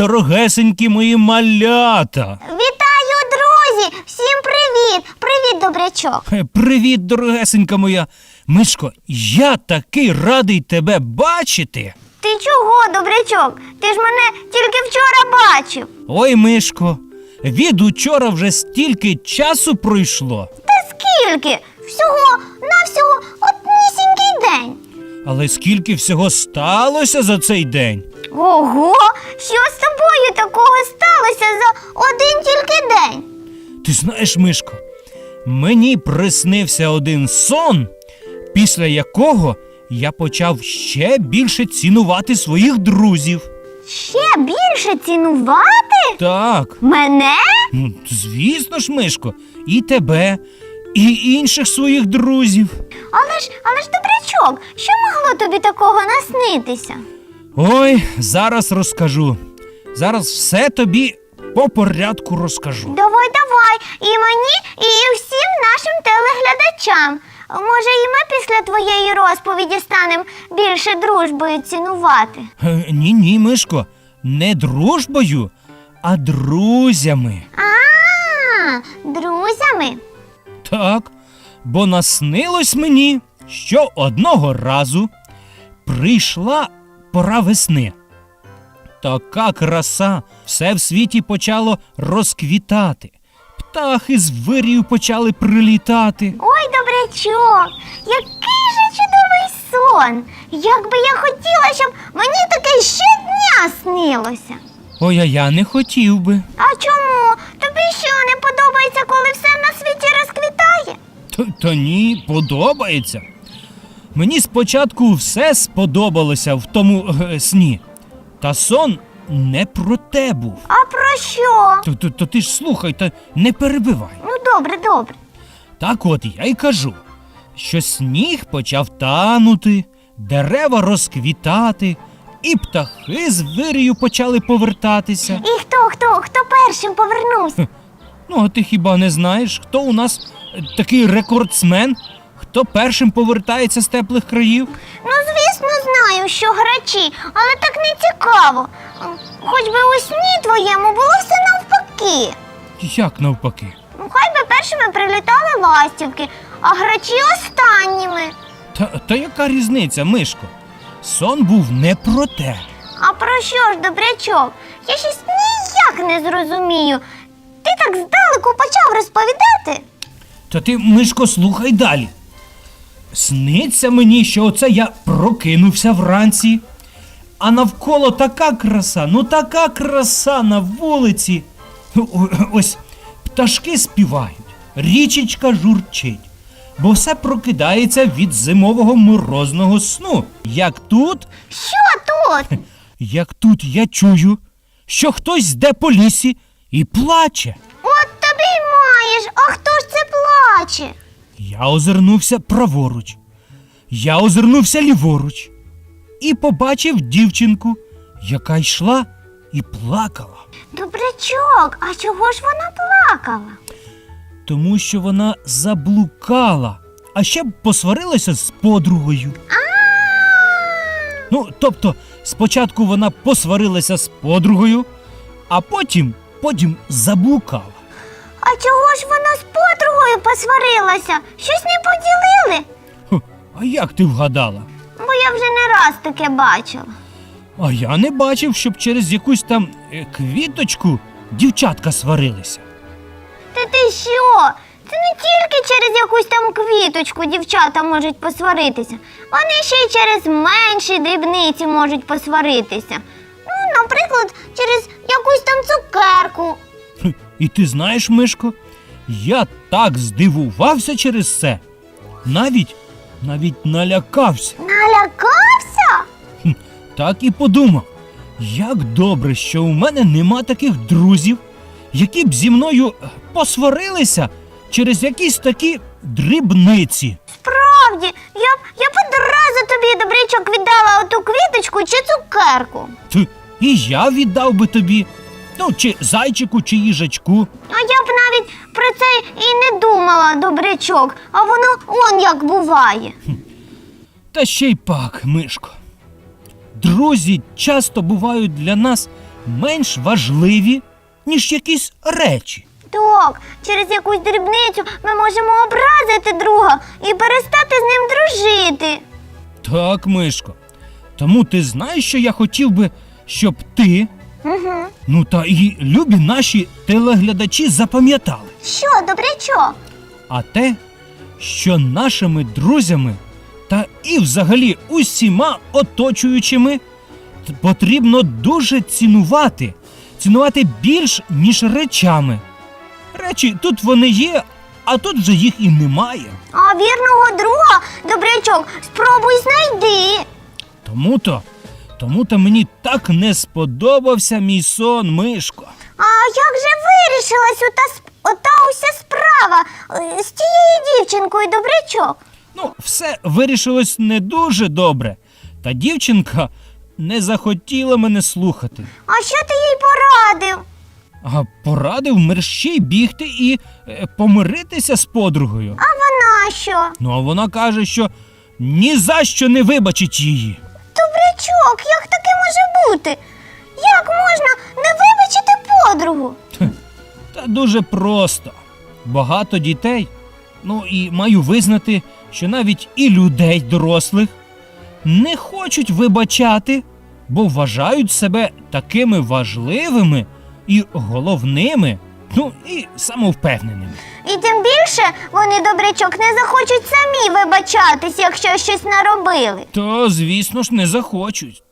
Дорогесенькі мої малята! Вітаю, друзі! Всім привіт! Привіт, добрячок! Е, Привіт, дорогесенька моя. Мишко, я такий радий тебе бачити. Ти чого, добрячок? Ти ж мене тільки вчора бачив. Ой, Мишко, від учора вже стільки часу пройшло. Та скільки? Всього навсього однісінький день. Але скільки всього сталося за цей день? Ого, що з тобою такого сталося за один тільки день? Ти знаєш, Мишко, мені приснився один сон, після якого я почав ще більше цінувати своїх друзів. Ще більше цінувати? Так, Мене? ну, звісно ж, Мишко, і тебе, і інших своїх друзів. Але ж, але ж добрячок, що могло тобі такого наснитися? Ой, зараз розкажу. Зараз все тобі по порядку розкажу. Давай, давай, і мені, і всім нашим телеглядачам. Може, і ми після твоєї розповіді станемо більше дружбою цінувати. Е, Ні, ні, Мишко, не дружбою, а друзями. А, друзями. Так, бо наснилось мені, що одного разу прийшла пора весни. Така краса, все в світі почало розквітати. Птахи з вирію почали прилітати. Ой, добрячок, який же чудовий сон. Як би я хотіла, щоб мені таке щодня снилося. Ой, а я не хотів би. А чому? Тобі що не подобається, коли все на світі розквітає? Та, та ні, подобається. Мені спочатку все сподобалося в тому е, сні. Та сон не про те був. А про що? То, то, то ти ж слухай та не перебивай. Ну, добре, добре. Так от я й кажу, що сніг почав танути, дерева розквітати, і птахи з вирію почали повертатися. І хто, хто, хто першим повернувся? Ну, а ти хіба не знаєш, хто у нас е, такий рекордсмен? Хто першим повертається з теплих країв? Ну, звісно, знаю, що грачі, але так не цікаво. Хоч би у сні твоєму було все навпаки. Як навпаки? Ну, Хай би першими прилітали ластівки, а грачі останніми. Та, та яка різниця, Мишко? Сон був не про те. А про що ж, добрячок? Я щось ніяк не зрозумію. Ти так здалеку почав розповідати. Та ти, Мишко, слухай далі. Сниться мені, що оце я прокинувся вранці, а навколо така краса, ну така краса на вулиці. Ось пташки співають, річечка журчить, бо все прокидається від зимового морозного сну. Як тут, Що тут? як тут я чую, що хтось йде по лісі і плаче. От тобі й маєш, а хто ж це плаче? Я озирнувся праворуч. Я озирнувся ліворуч і побачив дівчинку, яка йшла і плакала, Добрячок, а чого ж вона плакала? тому що вона заблукала, а ще б посварилася з подругою. Ну, тобто, спочатку вона посварилася з подругою, а потім, потім заблукала. А чого ж вона з подругою посварилася? Щось не поділили? Хм, а як ти вгадала? Бо я вже не раз таке бачила. А я не бачив, щоб через якусь там е, квіточку дівчатка сварилися. Та ти що? Це не тільки через якусь там квіточку дівчата можуть посваритися. Вони ще й через менші дрібниці можуть посваритися. Ну, наприклад, через якусь там цукерку. І ти знаєш, Мишко, я так здивувався через це. Навіть навіть налякався. Налякався? Хм, Так і подумав. Як добре, що у мене нема таких друзів, які б зі мною е, посварилися через якісь такі дрібниці. Справді, я б я б одразу тобі добрячок віддала оту квіточку чи цукерку. Ть, І я віддав би тобі. Ну, чи зайчику, чи їжачку. А я б навіть про це і не думала, добрячок, а воно он як буває. Та ще й пак, Мишко. друзі часто бувають для нас менш важливі, ніж якісь речі. Так, через якусь дрібницю ми можемо образити друга і перестати з ним дружити. Так, Мишко. Тому ти знаєш, що я хотів би, щоб ти, Угу. ну та і любі наші телеглядачі запам'ятали. Що, добрячок? а те, що нашими друзями та і взагалі усіма оточуючими т- потрібно дуже цінувати, цінувати більш, ніж речами. Речі тут вони є, а тут вже їх і немає. А вірного друга, добрячок, спробуй знайди. Тому-то, тому-то мені так не сподобався мій сон, Мишко. А як же вирішилась ота, ота уся справа е, з тією дівчинкою, добрячок? Ну, все вирішилось не дуже добре. Та дівчинка не захотіла мене слухати. А що ти їй порадив? А порадив мерщій бігти і е, помиритися з подругою. А вона що? Ну а вона каже, що ні за що не вибачить її. Добрячок, як таке може бути? Як можна не вибачити подругу? Та дуже просто. Багато дітей. Ну і маю визнати, що навіть і людей дорослих не хочуть вибачати, бо вважають себе такими важливими і головними, ну і самовпевненими. І тим більше вони, добрячок, не захочуть самі вибачатись, якщо щось наробили. То, звісно ж, не захочуть.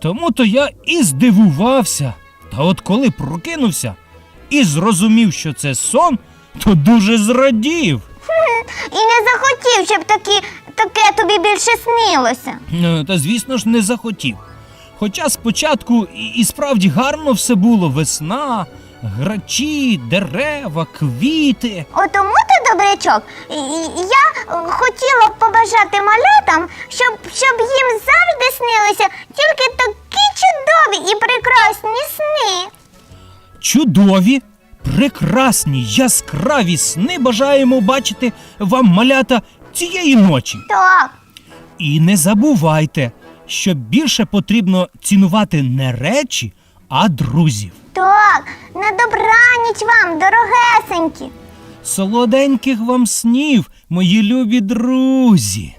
Тому то я і здивувався. Та от коли прокинувся і зрозумів, що це сон, то дуже зрадів. І не захотів, щоб такі, таке тобі більше снилося. Е, Та, звісно ж, не захотів. Хоча спочатку і, і справді гарно все було: весна, грачі, дерева, квіти. Отому ти, добрячок, я хотіла б побажати малятам, щоб, щоб їм завжди снилися тільки такі чудові і прекрасні сни. Чудові, прекрасні, яскраві сни бажаємо бачити вам малята цієї ночі. Так, І не забувайте, що більше потрібно цінувати не речі, а друзів. Так, на добраніч вам, дорогесенькі. Солоденьких вам снів, мої любі друзі.